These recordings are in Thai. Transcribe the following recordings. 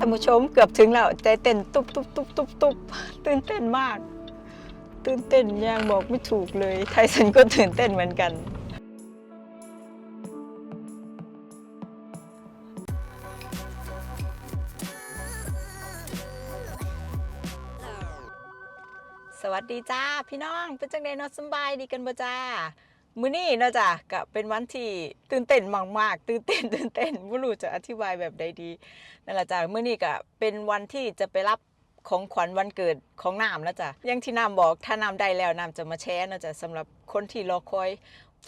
ท่านผู้ชมเกือบถึงแล้วใจเต้นตุบตุบตุบตุบตุบตื่นเต้นมาก ตื่นเต้นยังบอกไม่ถูกเลย ไทสันก็ตื่นเต้นเหมือนกันสวัสดีจ้า พี่น้องเป็นจังไดนาะสบายดีกันบ่จ้า มื้อนี้เนาะจ้ะก็เป็นวันที่ตื่นเต้นมากๆตื่นเต้นตื่นเต้นบ่รู้จะอธิบายแบบใดดีนั่นแหละจ้ะมื้อนี้ก็เป็นวันที่จะไปรับของขวัญวันเกิดของน้ำแล้วจ้ะยังที่น้ำบอกถ้าน้ำได้แล้วน้ำจะมาแชร์นะจ้ะสำหรับคนที่รอคอย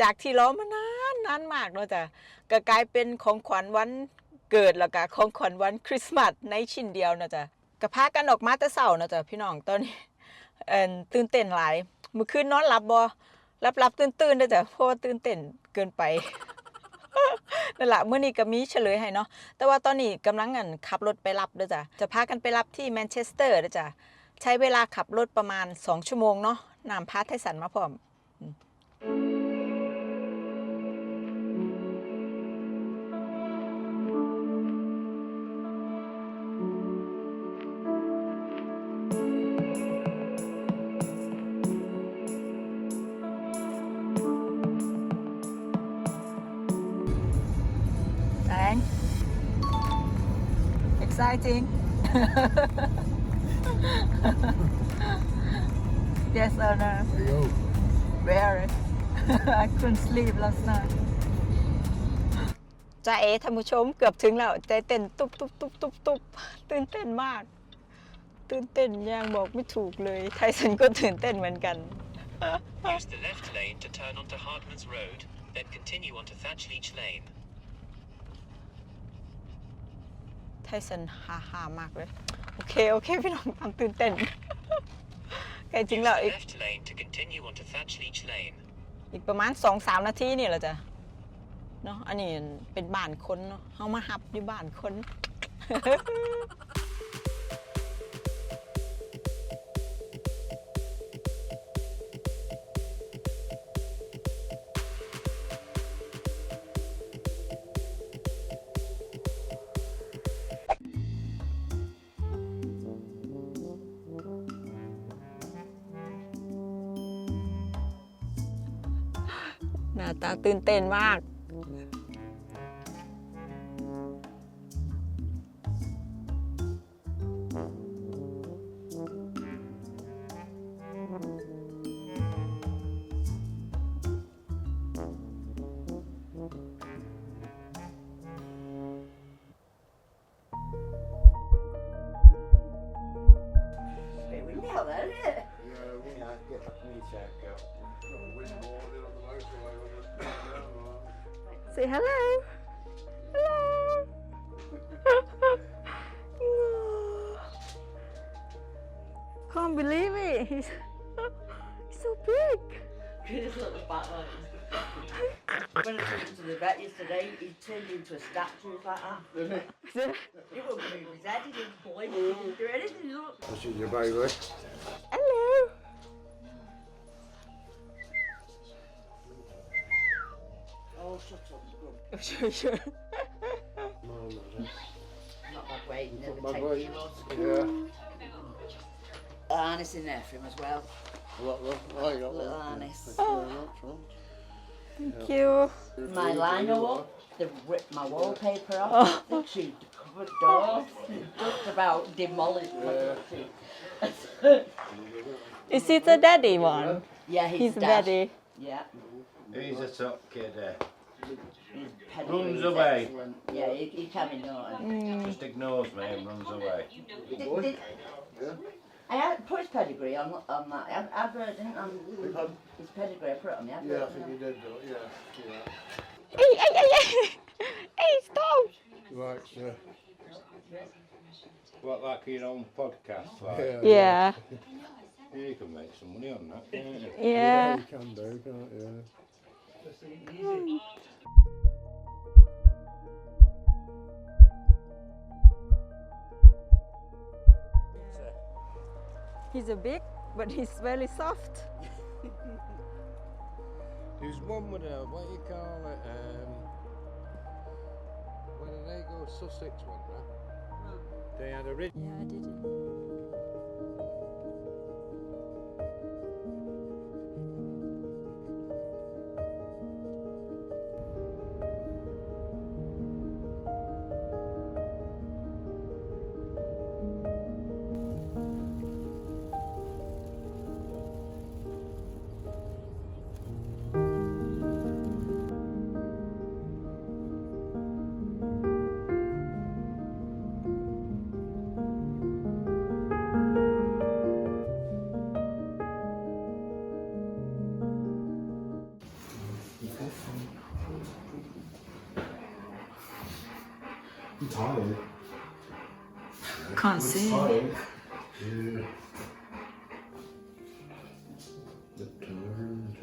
จากที่รอมานานนานมากเนาะจ้ะก็กลายเป็นของขวัญวันเกิดแล้วก็ของขวัญวันคริสต์มาสในชิ้นเดียวนะจ้ะก็พากันออกมาแต่เช้าเนะจ้ะพี่น้องตอนนี้ตื่นเต้นหลายเมื่อคืนนอนหลับบ่ รับรับตื่นตื่นๆเด้อจ้ะเพราะว่าตื่นเต้นเกินไปนั่นแหละเมื่อนี้ก็มีเฉลยให้เนาะแต่ว่าตอนนี้กำลังกันขับรถไปรับเด้อจ้ะจะพากันไปรับที่แมนเชสเตอร์เด้อจ้ะใช้เวลาขับรถประมาณ 2 ชั่วโมงเนาะนำพาไทสันมาพร้อม exciting yes or no very I couldn't sleep last night จ้าเอท่านผู้ชมเกือบถึงแล้วใจเต้นตุบตุบตุบตุบตุบตื่นเต้นมาก ตื่นเต้นยังบอกไม่ถูกเลย ไทสันก็ตื่นเต้นเหมือนกัน Use the left lane to turn onto Hartman's Road, then continue onto Thatchleach Lane. ไทสันฮาฮามากเลย โอเค โอเค พี่น้องทำตื่นเต้นใกล้จริง Use แล้ว the อีก left lane to continue onto Thatchleach Lane. อีกประมาณสองสามนาทีนี่แหละจ้ะเนาะอันนี้เป็นบ้านคนเนาะเฮามาฮับอยู่บ้านคน หน้าตาตื่นเต้นมาก Bit windy out there, isn't it? Yeah, we yeah, get the knee check out. Say hello. Hello. Can't believe it. He's, he's so big. His little back legs. When I took him to the vet yesterday, he turned into a statue like that. He wouldn't move his head, he didn't blink, he didn't mm. do anything. Look. This is your baby. hello. Oh, shut up. Look, Sure, sure. Not bad weight, never My take boy. kilos. Yeah. Harness in there for him as well. What, what, oh, you got Little that. harness. Thank you very much, man. Thank you. My lino up, they ripped my wallpaper off. Oh. They chewed the cupboard door. Just about demolished my Yeah. kitchen. Is it the daddy one? Yeah, he's, He's dad. daddy. Yeah. He's a top kid, eh? His pedigree Runs is away. excellent. Yeah, he, he can be naughty. Just ignores me and runs away. Did, did, Yeah. I had put his pedigree on on that ad- advert, didn't I? We've had, His pedigree, I put it on the advert. yeah, I didn't think you did, though. Yeah, yeah. Hey, hey, hey, hey. Hey, stop. Right, so, What, like your own podcast? Like? yeah. Yeah. Yeah, you can make some money on that, can't you? Yeah. You can do, can't you? He's a big, but he's very soft. There's one with a, what do you call it, um, where did they go? Sussex one, right? they had a ridge. Yeah, I did it. time. Can't see. Time, you get turned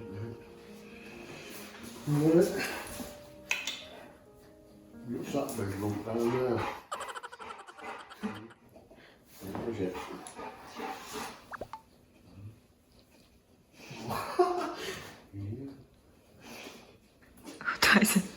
and it. What's that big lump down there? What is it?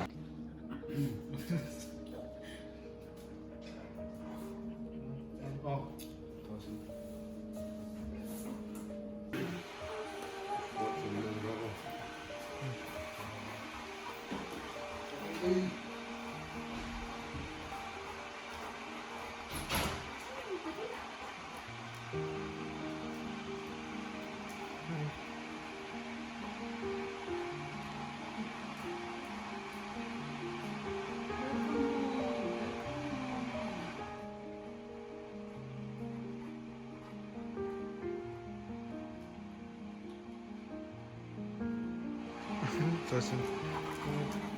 Tyson. Yeah,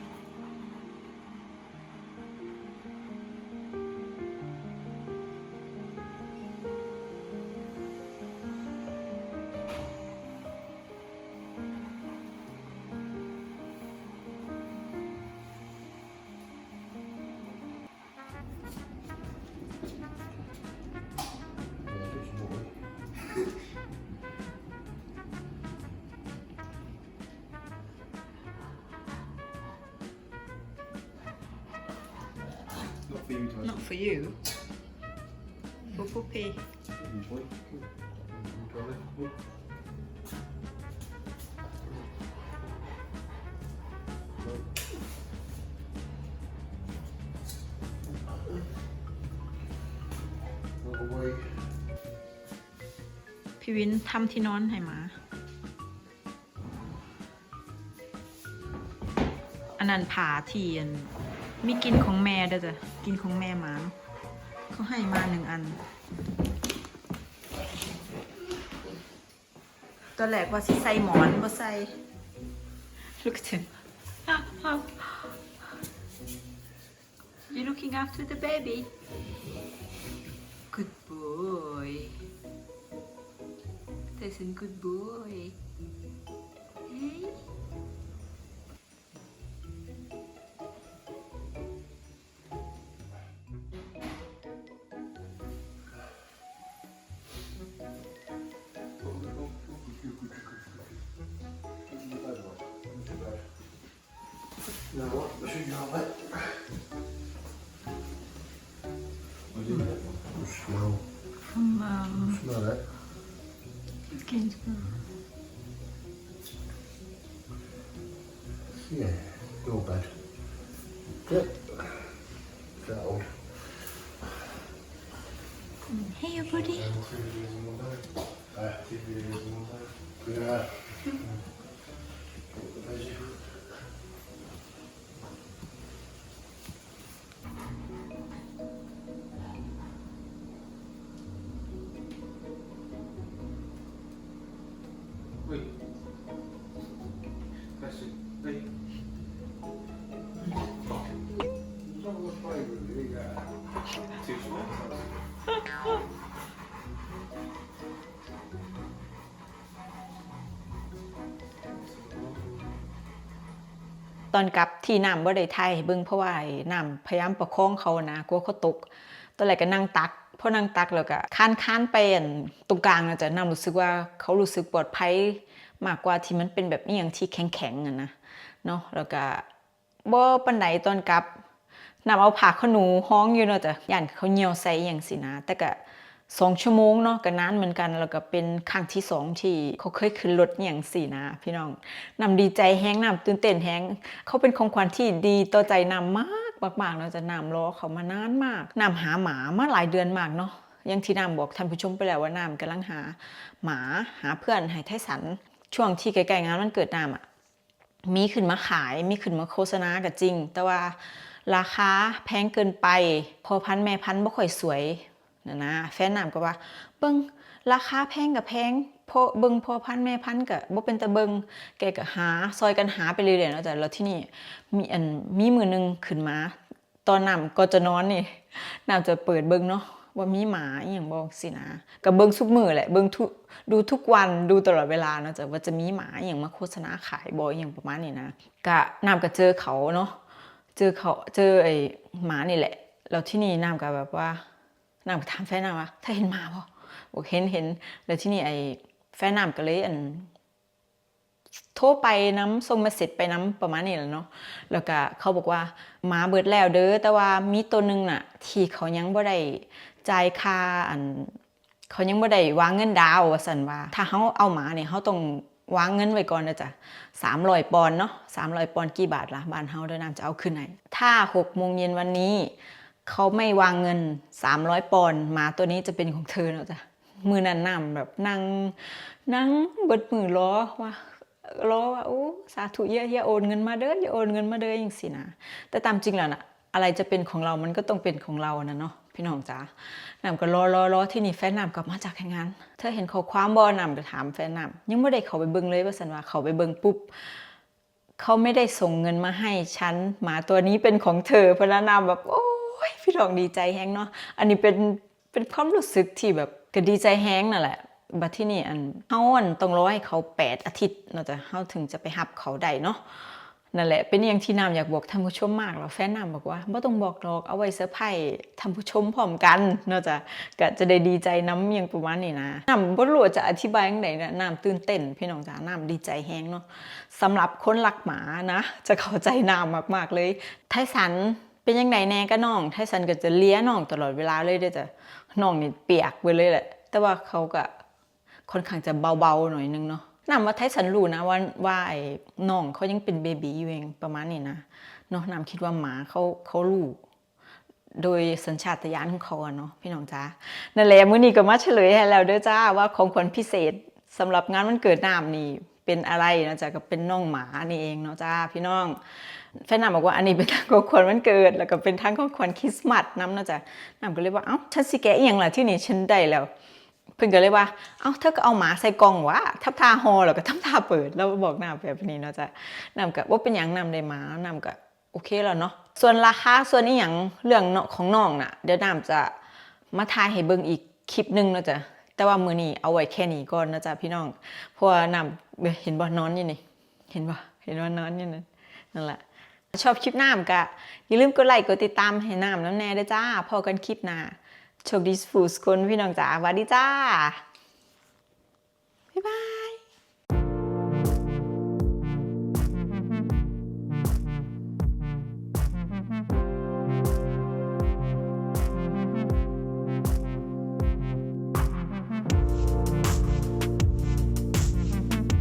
Not for you, Tyson. Not for you. For puppy. Away. พี่วินทำที่นอนให้หมา อันนั้นผาที่อัน มีกินของแม่เด้อจ้ะ กินของแม่หมาเขาให้มาหนึ่งอัน ตอนแรกว่าสิใส่หมอนบ่ใส่ Look at him You looking after the baby Good boy Tyson, good boy. Now what? I should you have it? Vad är det? Smell. From um, Smell it. Gainsborough. Yeah. Go bed. Sit. Settled. Hey, everybody. Uh, yeah. ตอนกลับที่น้ำบ่ได้ไทยให้เบิ่งเพราะว่าน้ำพยายามประคองเขานะกลัวเขาตกตอนแรกก็นั่งตักพอนางตักแล้วก็ค้านค้านไปอันตรงกลางนะจ๊ะนำรู้สึกว่าเขารู้สึกปลอดภัยมากกว่าที่มันเป็นแบบนี้อย่างที่แข็งๆอะนะเนาะแล้วก็บ่ปันไดตอนกลับนำเอาผักขนูห้องอยู่เนาะจ้ะย่านเขาเหี่ยวใส่อย่างสินะแต่ก็ สองชั่วโมงเนาะก็นานเหมือนกัน แล้วก็เป็นครั้งที่สองที่เขาเคยขึ้นรถอย่างสินะ พี่น้องนำดีใจแฮงนำตื่นเต้นแฮงเขาเป็นของขวัญที่ดีต่อใจนำมากมากๆเนาจะนำรอเขามานานมากนำหาหมามาหลายเดือนมากเนาะยังที่นำบอกท่านผู้ชมไปแล้วว่านำกำลังหาหมาหาเพื่อนให้ไทสัน ช่วงที่ใกล้ๆงานวันเกิดนำอะมีขึ้นมาขายมีขึ้นมาโฆษณาก็จริง แต่ว่าราคาแพงเกินไป พอพันแม่พันบ่ค่อยสวย นะนะแฟนนำก็ว่า เบิ่งราคาแพงกับแพงพอเบิงพอพันแม่พันก็บ่เป็นตะเบิงแกก็หาซอยกันหาไปเรื่อยๆเนาะแต่แล้วที่นี่มีอันมีมือหนึงขึ้นมา ตอนนำก็จะนอนนี่นำจะเปิดเบิงเนาะว่ามีหมาอหย่างบอกสินะก็เบิงทุกมือแหละเบิงทุกดูทุกวันดูตลอดเวลาเนาะจะว่าจะมีหมาอหย่างมาโฆษณาขายบออหย่างประมาณนี้นะก็นำก็เจอเขาเนาะเจอเขาเจอไอ้หมานี่แหละแล้วที่นี่นำก็แบบว่า นำก็ถามแฟนนำว่าถ้าเห็นหมาบ่บอกเห็นเห็นแล้วที่นี่ไอ้แฟนนำก็เลยอันโทรไปน้ำส่งมาเสร็จไปน้ำประมาณนี้แหละเนาะแล้วก็เขาบอกว่าหมาเบิดแล้วเด้อแต่ว่ามีตัวหนึ่งน่ะ ที่เขายังบ่ได้จ่ายค่าอัน เขายังบ่ได้วางเงินดาวน์ว่าซั่นว่า ถ้าเฮาเอาหมาเนี่ยเฮาต้องวางเงินไว้ก่อนนะจ๊ะ300ปอนเนาะ300ปอนกี่บาทล่ะบ้านเฮาเด้อน้ำจะเอาคืนไหนถ้า6โมงเย็นวันนี้ เขาไม่วางเงิน 300 ปอนด์หมาตัวนี้จะเป็นของเธอเนาะจ้ะมือนันนำแบบนั่งนั่งเบิดมือล้อว่ารอว่าโอ้สาธุเยอะเยอะโอนเงินมาเด้ออย่าโอนเงินมาเด้ออย่างสินะแต่ตามจริงแล้วน่ะอะไรจะเป็นของเรามันก็ต้องเป็นของเรานะเนาะพี่น้องจ๋านำก็รอรอรอที่นี่แฟนนำกลับมาจากแข่งงานเธอเห็นเข้อความบอนำก็ถามแฟนนำยังไม่ได้เขาไปเบิ่งเลยว่าสันว่าเขาไปเบิ่งปุ๊บเขาไม่ได้ส่งเงินมาให้ฉันหมาตัวนี้เป็นของเธอพราะนามแบบโอ้ ยพี่รองดีใจแฮงเนาะอันนี้เป็นเป็นความรู้สึกที่แบบก็ดีใจแฮงนั่นแหละบัดที่นี่อันเฮาอันต้องรอให้เขาแปดอาทิตย์เนาะจะเฮาถึงจะไปหับเขาได้เนาะนั่นแหละเป็นอย่างที่นามอยากบอกท่านผู้ชมมากแล้วแฟนนามบอกว่าบ่ต้องบอกหรอกเอาไว้เซอร์ไพรส์ท่านผู้ชมพร้อมกันเนาะจะก็จะได้ดีใจน้ำอย่างประมาณนี้นะนามบ่รู้จะอธิบายจังไดนะนามตื่นเต้น พี่น้องจ๋านามดีใจแฮงเนาะสำหรับคนรักหมานะ จะเข้าใจนามมากๆเลยไทสัน เป็นยังไงแน่ก็น้องไทสันก็จะเลี้ยน้องตลอดเวลาเลยเด้จ้ะน้องนี่เปียกไปเลยแหละ แต่ว่าเขาก็ค่อนข้างจะเบาๆหน่อยนึงเนาะนำว่าไทสันรู้นะว่าว่าไอ้น้องเขายังเป็นเบบีอยู่เองประมาณนี้นะเนาะนำคิดว่าหมาเขาเขารู้โดยสัญชาตญาณของเขาเนาะพี่น้องจ้านั่นแหละมื้อนี้ก็มาเฉลยให้แล้วเด้อจ้าว่าของขวัญพิเศษสำหรับงานวันเกิดน้ำนี่เป็นอะไรนะจ๊ะก็เป็นน้องหมานี่เองเนาะจ้าพี่น้อง แฟนนำบอกว่าอันนี้เป็นทั้งของขวัญวันเกิด แล้วก็เป็นทั้งของขวัญคริสต์มาสน้ำเนาะจ้ะน้ำก็เลยว่าเอ้าฉันสิแกะอหย่างล่ะที่นี่ฉันได้แล้วเพิ่นก็เลยว่า เอ้าเธอก็เอาหมาใส่กล่องวะทับทาฮอแล้วก็ทับทาเปิด แล้วบอกน้ำแบบนี้เนาะจ้ะน้ำก็ว่าเป็นหยังน้ำได้หมาน้ำก็โอเคแล้วเนาะ ส่วนราคาส่วนอีหยังเรื่องเนาะของน้องน่ะ เดี๋ยวน้ำจะมาทายให้เบิ่งอีกคลิปหนึ่งเนาะจ้ะแต่ว่ามือนี้เอาไว้แค่นี้ก่อนนะจ๊ะพี่น้อง เพราะว่าน้ำเห็นบ่นอนอยู่นี่ เห็นบ่เห็นว่านอนอยู่นั่นนั่นแหละ ชอบคลิปน้ำกะอย่าลืมกดไลค์กดติดตามให้น้ำน้ำแน่ด้วยจ้าพอกันคลิปหน้าโชคดีสุดคนพี่น้องจ๋าสวัสดีจ้า